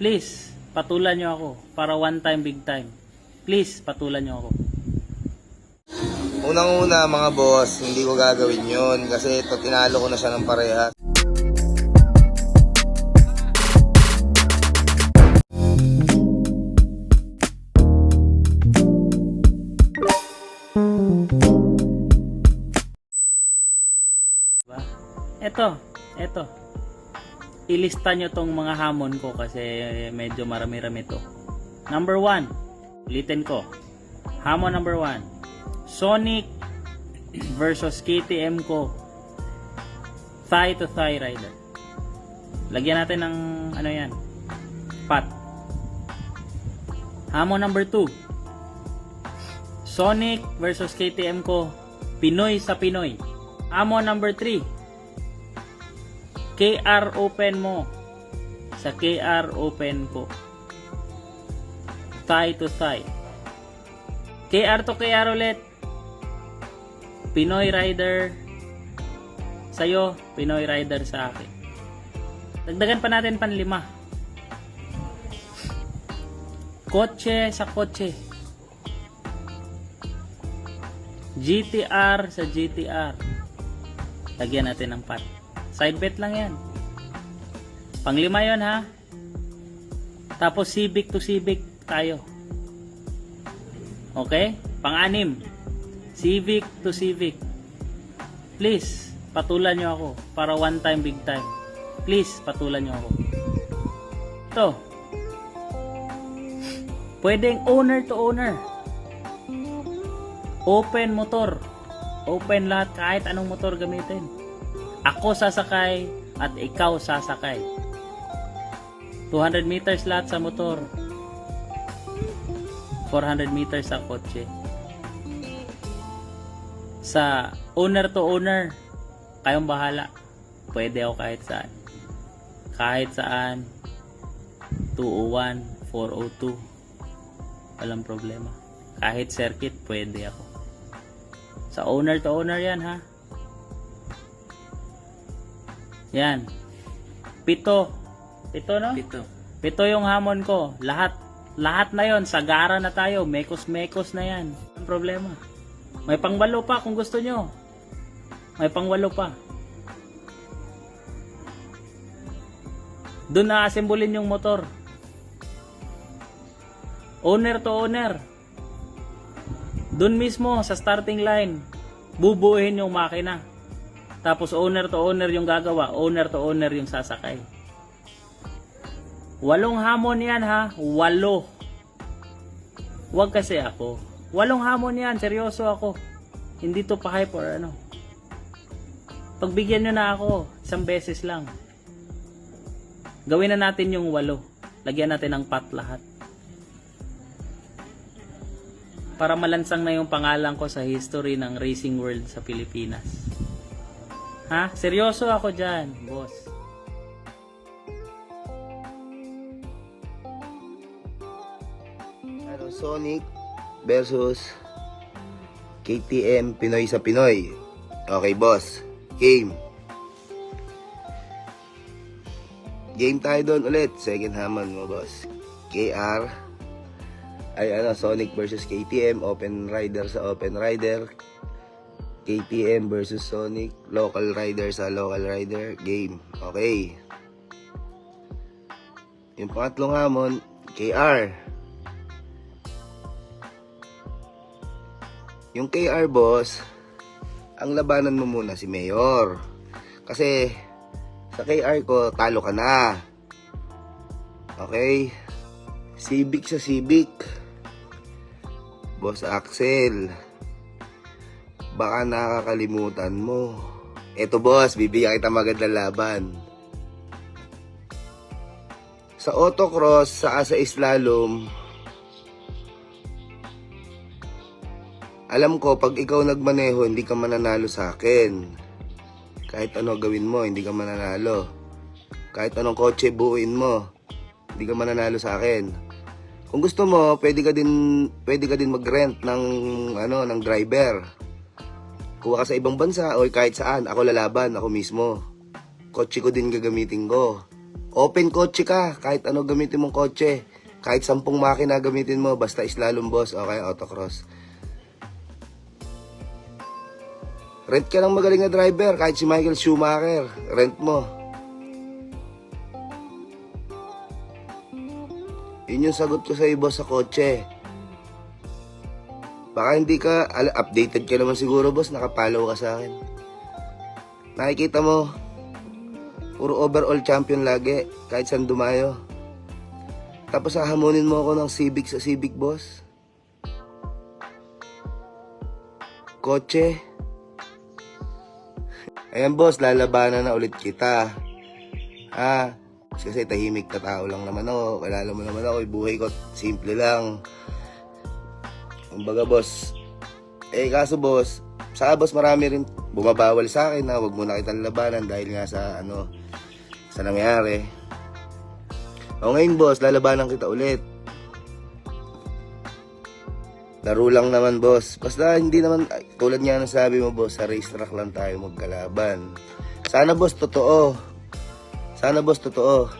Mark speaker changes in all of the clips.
Speaker 1: Please, patulan nyo ako para one time, big time. Please, patulan nyo ako.
Speaker 2: Unang-una mga boss, hindi ko gagawin yun kasi ito tinalo ko na siya ng parehas.
Speaker 1: Diba? Eto, eto. Ilista nyo tong mga hamon ko kasi medyo marami-rami to. Number one, ulitin ko. Hamon number one. Sonic versus KTM ko. Thigh to thigh rider. Lagyan natin ng ano yan. Pat. Hamon number two. Sonic versus KTM ko. Pinoy sa Pinoy. Hamon number 3. KR open mo. Sa KR open ko. Thigh to thigh. KR to KR ulit. Pinoy rider. Sa'yo, Pinoy rider sa akin. Dagdagan pa natin panlima. Kotse sa kotse. GTR sa GTR. Lagyan natin ng pat. Side bet lang yan. Panglima yon ha. Tapos Civic to Civic tayo. Okay? Pang-anim. Civic to Civic. Please, patulan nyo ako para one time, big time. Please, patulan nyo ako. Ito. Pwedeng owner to owner. Open motor. Open lahat kahit anong motor gamitin. Ako sasakay at ikaw sasakay. 200 meters lahat sa motor. 400 meters sa kotse. Sa owner to owner, kayong bahala. Pwede ako kahit saan. Kahit saan. 201, 402. Walang problema. Kahit circuit, pwede ako. Sa owner to owner yan ha. Yan. Pito. Pito no?
Speaker 3: Pito.
Speaker 1: Pito yung hamon ko. Lahat, lahat na yon Sagara na tayo. Mekos-mekos na yan. Ang problema. May pangwalo pa kung gusto nyo. May pangwalo pa. Doon na asimbolin yung motor. Owner to owner. Doon mismo sa starting line, bubuuhin yung makina. Tapos owner to owner yung gagawa, owner to owner yung sasakay. Walong hamon yan ha, walo. Huwag kasi ako. Walong hamon yan, seryoso ako. Hindi to pa hype or ano. Pagbigyan nyo na ako, isang beses lang. Gawin na natin yung walo. Lagyan natin ng pat lahat. Para malansang na yung pangalan ko sa history ng racing world sa Pilipinas. Ha? Seryoso ako dyan, boss.
Speaker 2: Ano, Sonic versus KTM Pinoy sa Pinoy. Okay, boss. Game. Game tayo doon ulit. Second hamon mo, boss. KR. Ay, ano, Sonic versus KTM. Open Rider sa Open Rider. KTM versus Sonic. Local Rider sa Local Rider. Game. Okay. Yung pangatlong hamon, KR. Yung KR boss, ang labanan mo muna si Mayor. Kasi sa KR ko, talo ka na. Okay? Civic sa Civic. Boss Axel. Baka nakakalimutan mo. Eto boss, bibigyan kita magandang laban. Sa autocross, sa asa slalom, Alam ko, pag ikaw nagmaneho, hindi ka mananalo sa akin. Kahit ano gawin mo, hindi ka mananalo. Kahit anong kotse buuin mo, hindi ka mananalo sa akin. Kung gusto mo, pwede ka din pwede ka din mag-rent ng ano, ng driver. Kuha ka sa ibang bansa o kahit saan, ako lalaban, ako mismo. Kotse ko din gagamitin ko. Open kotse ka, kahit ano gamitin mong kotse. Kahit sampung makina gamitin mo, basta slalom boss, okay, autocross. Rent ka ng magaling na driver, kahit si Michael Schumacher, rent mo. Yun yung sagot ko sa iyo, boss, sa kotse. Baka hindi ka, updated ka naman siguro, boss, nakapollow ka sa akin. Nakikita mo, puro overall champion lagi, kahit saan dumayo. Tapos hahamunin mo ako ng Civic sa Civic, boss. Kotse. Ayan, boss, lalabanan na ulit kita. Ha? Kasi tahimik na tao lang naman ako. Kilala mo naman ako, yung buhay ko, simple lang. Kumbaga, boss, eh, kaso, boss, sa boss, marami rin bumabawal sa akin na wag mo na kitang labanan dahil nga sa, ano, sa nangyari. O ngayon, boss, lalabanan kita ulit. Laro lang naman, boss. Basta hindi naman, tulad nga ng sabi mo, boss, sa racetrack lang tayo magkalaban. Sana, boss, totoo. Sana, boss, totoo.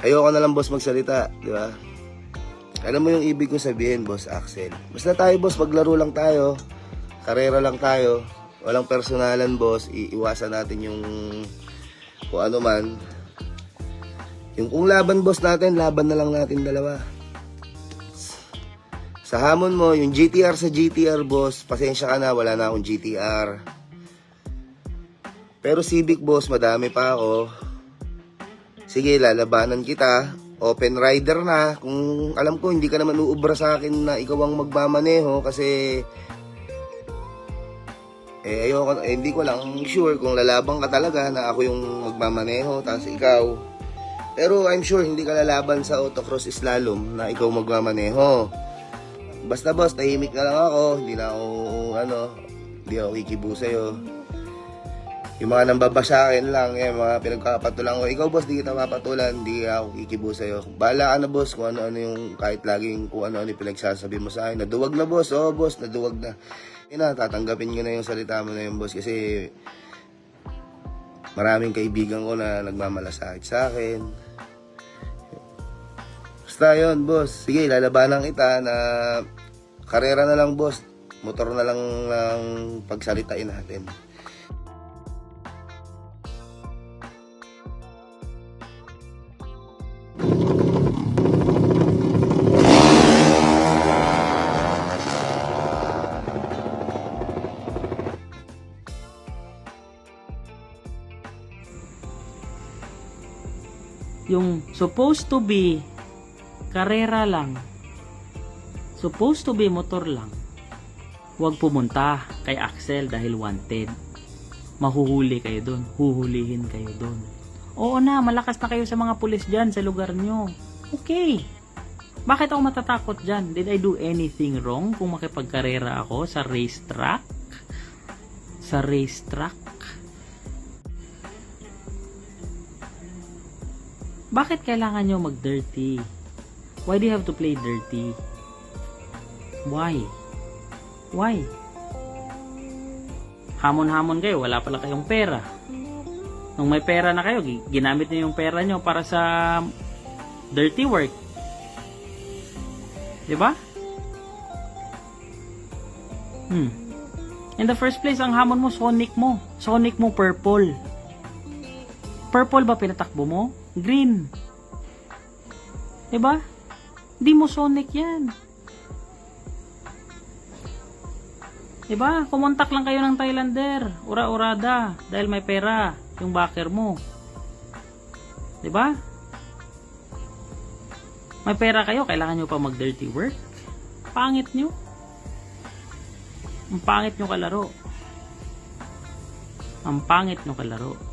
Speaker 2: Ayoko na lang, boss, magsalita, di ba? Alam mo yung ibig kong sabihin, boss Axel. Basta tayo, boss, maglaro lang tayo. Karera lang tayo. Walang personalan, boss. Iiwasan natin yung kung ano man. Yung kung laban, boss natin, laban na lang natin dalawa. Sa hamon mo, yung GTR sa GTR, boss, pasensya ka na, wala na akong GTR. Pero Civic, boss, madami pa ako. Sige, lalabanan kita. Open rider na. Kung alam ko, hindi ka naman uubra sa akin na ikaw ang magmamaneho kasi... Eh, ayoko, eh, hindi ko lang sure kung lalabang ka talaga na ako yung magmamaneho, tapos ikaw. Pero I'm sure hindi ka lalaban sa autocross slalom na ikaw magmamaneho. Basta boss, tahimik na lang ako. Hindi na ako, ano, hindi ako kikibu sa'yo. Yung mga nambaba sa akin lang, eh, mga pinagkakapatulan ko. Ikaw boss, di kita mapatulan, hindi ako kikibu sa'yo. Bahala ka na boss kung ano-ano yung, kahit laging kung ano-ano yung pinagsasabi mo sa akin. Naduwag na boss, oo boss, naduwag na. Yun na, tatanggapin ko na yung salita mo na yung boss kasi maraming kaibigan ko na nagmamalasakit sa akin. Basta yun, boss. Sige, lalabanan kita na karera na lang, boss. Motor na lang ng pagsalitain natin.
Speaker 1: Yung supposed to be karera lang, supposed to be motor lang, huwag pumunta kay Axel dahil wanted. Mahuhuli kayo doon, huhulihin kayo doon. Oo na, malakas na kayo sa mga pulis dyan sa lugar nyo. Okay. Bakit ako matatakot dyan? Did I do anything wrong kung makipagkarera ako sa racetrack? Sa racetrack? Bakit kailangan nyo mag-dirty? Why do you have to play dirty? Why? Why? Hamon-hamon kayo, wala pala kayong pera. Nung may pera na kayo, gi- ginamit niyo yung pera nyo para sa dirty work. 'Di ba? Hmm. In the first place, ang hamon mo, Sonic mo. Sonic mo, purple. Purple ba pinatakbo mo? Green. 'Di ba? Di mo Sonic 'yan. 'Di ba? Kumontak lang kayo ng Thailander, ura-urada dahil may pera yung backer mo. 'Di ba? May pera kayo, kailangan nyo pa mag-dirty work. Pangit nyo. Ang pangit nyo kalaro. Ang pangit nyo kalaro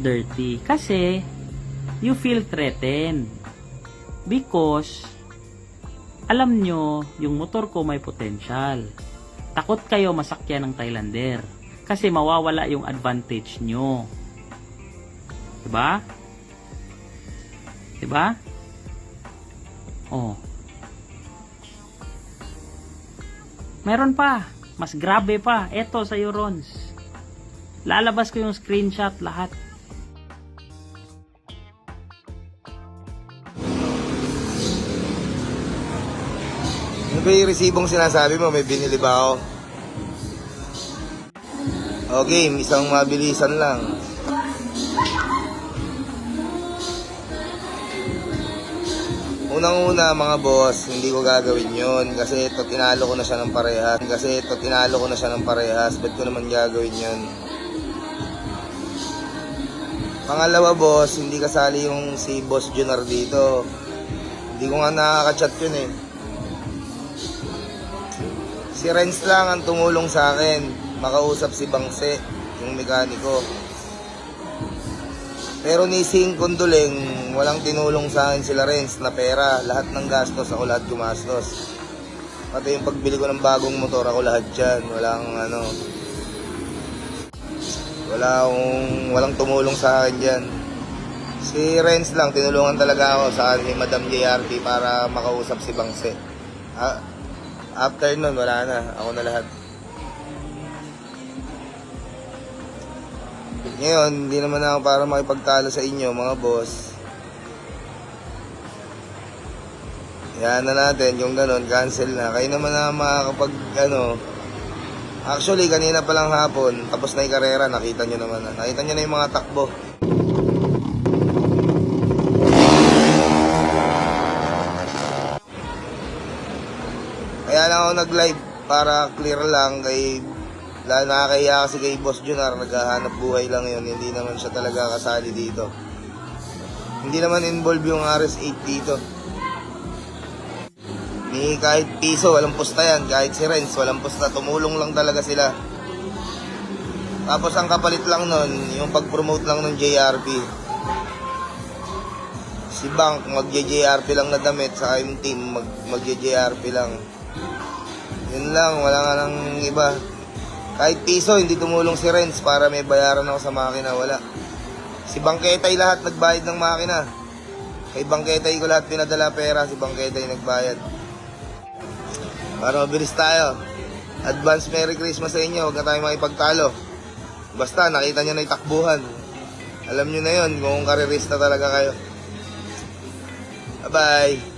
Speaker 1: dirty. Kasi you feel threatened. Because alam nyo yung motor ko may potential. Takot kayo masakyan ng Thailander. Kasi mawawala yung advantage nyo. Diba? diba? oh. Meron pa. Mas grabe pa. Eto sa Eurons. Lalabas ko yung screenshot lahat.
Speaker 2: Ba yung resibong sinasabi mo? May binili ba ako? Okay, isang mabilisan lang. Unang-una mga boss, hindi ko gagawin yun kasi ito tinalo ko na siya ng parehas. Kasi ito tinalo ko na siya ng parehas. Ba't ko naman gagawin yun? Pangalawa boss, hindi kasali yung si Boss Junar dito. Hindi ko nga nakaka-chat yun eh. Si Renz lang ang tumulong sa akin. Makausap si Bangse, yung mekaniko. Pero ni Sing Konduleng, walang tinulong sa akin sila Renz na pera. Lahat ng gastos, ako lahat gumastos. Pati yung pagbili ko ng bagong motor, ako lahat dyan. Walang ano... Wala akong, walang tumulong sa akin dyan. Si Renz lang, tinulungan talaga ako sa akin ni Madam JRT para makausap si Bangse. Ah, after nun, wala na. Ako na lahat. Ngayon, hindi naman ako para makipagtalo sa inyo, mga boss. Yan na natin, yung ganun, cancel na. Kayo naman na makakapag, ano, Actually, kanina pa lang hapon, tapos na yung karera, nakita nyo naman na. Nakita nyo na yung mga takbo. Kaya lang ako nag-live para clear lang kay la nakakahiya kasi kay Boss Junar naghahanap buhay lang yun. Hindi naman siya talaga kasali dito. Hindi naman involved yung RS8 dito. Ni kahit piso walang pusta yan. Kahit si Renz walang pusta. Tumulong lang talaga sila. Tapos ang kapalit lang nun yung pag-promote lang ng JRP si Bank mag-JRP lang na damit sa yung team mag mag-JRP lang yun lang wala nga nang iba. Kahit piso hindi tumulong si Renz para may bayaran ako sa makina wala. Si Bangketay lahat nagbayad ng makina. Kay Bangketay ko lahat pinadala pera si Bangketay nagbayad. Para mabilis tayo. Advance Merry Christmas sa inyo huwag na tayo makipagtalo. Basta nakita nyo na yung takbuhan. Alam nyo na yun kung karirista talaga kayo. Bye bye